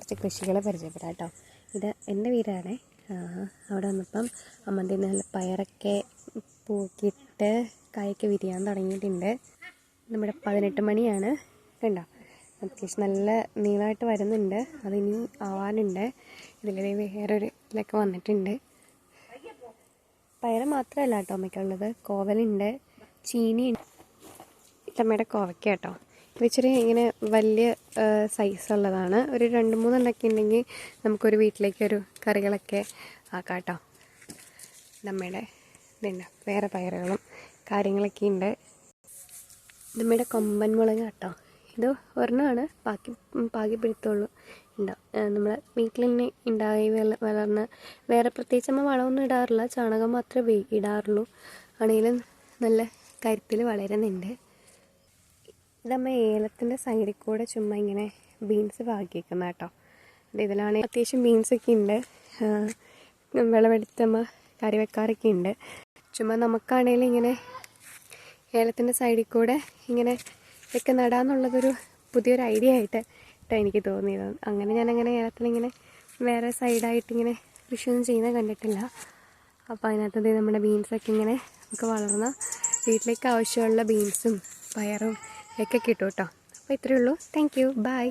കുറച്ച് കൃഷികളെ പരിചയപ്പെടാം കേട്ടോ. ഇത് എന്റെ വീടാണ്. അവിടെ വന്നപ്പം അമ്മന്റെ നല്ല പയറൊക്കെ പൂക്കിയിട്ട് കായൊക്കെ വിരിയാൻ തുടങ്ങിയിട്ടുണ്ട്. നമ്മുടെ പതിനെട്ട് മണിയാണ് കണ്ടോ? അത്യാവശ്യം നല്ല നീളമായിട്ട് വരുന്നുണ്ട്. അതിനി ആവാനുണ്ട്. ഇതിൽ വേറൊരു ഇതിലൊക്കെ വന്നിട്ടുണ്ട്. പയറ് മാത്രമല്ല കേട്ടോ അമ്മയ്ക്കുള്ളത്. കോവലുണ്ട് ചീനിയുണ്ട്. ഇത്തമ്മയുടെ കോവയ്ക്ക കേട്ടോ. ഇച്ചിരി ഇങ്ങനെ വലിയ സൈസുള്ളതാണ് ഒരു രണ്ട് മൂന്നെണ്ണമൊക്കെ ഉണ്ടെങ്കിൽ നമുക്കൊരു വീട്ടിലേക്കൊരു കറികളൊക്കെ ആക്കാം കേട്ടോ നമ്മുടെ ഇതുണ്ട് വേറെ പയറുകളും കാര്യങ്ങളൊക്കെ ഉണ്ട്. നമ്മുടെ കൊമ്പൻ മുളക് കേട്ടോ ഇത് ഒരെണ്ണമാണ്. പാക്കി പാകി പിടുത്തുള്ളൂ ഉണ്ടാവും നമ്മൾ വീട്ടിൽ തന്നെ ഉണ്ടായി വള വളർന്ന വേറെ പ്രത്യേകിച്ച് നമ്മൾ വളമൊന്നും ഇടാറില്ല. ചാണകം മാത്രമേ ഇടാറുള്ളൂ. ആണെങ്കിലും നല്ല കരുത്തിൽ വളരുന്നുണ്ട്. ഇതമ്മ ഏലത്തിന്റെ സൈഡിൽ കൂടെ ചുമ്മാ ഇങ്ങനെ ബീൻസ് പാകിയേക്കുന്ന കേട്ടോ. ഇതിലാണെങ്കിൽ അത്യാവശ്യം ബീൻസൊക്കെ ഉണ്ട് വിളവെടുത്ത് വിളവെടുത്തമ്മ കറി വെക്കാറൊക്കെ ഉണ്ട് ചുമ്മാ നമുക്കാണെങ്കിലും ഇങ്ങനെ ഏലത്തിന്റെ സൈഡിൽ കൂടെ ഇങ്ങനെ ഒക്കെ നടാന്നുള്ളതൊരു പുതിയൊരു ഐഡിയ ആയിട്ട് കേട്ടോ എനിക്ക് തോന്നിയത്. അങ്ങനെ ഞാനങ്ങനെ ഏലത്തിലിങ്ങനെ വേറെ സൈഡായിട്ട് ഇങ്ങനെ കൃഷിയൊന്നും ചെയ്യുന്നത് കണ്ടിട്ടില്ല. അപ്പോൾ അതിനകത്ത് നമ്മുടെ ബീൻസൊക്കെ ഇങ്ങനെ നമുക്ക് വളർന്ന വീട്ടിലേക്ക് ആവശ്യമുള്ള ബീൻസും പയറും ഒക്കെ കിട്ടും കേട്ടോ. അപ്പോൾ ഇത്രയേ ഉള്ളൂ. Thank you by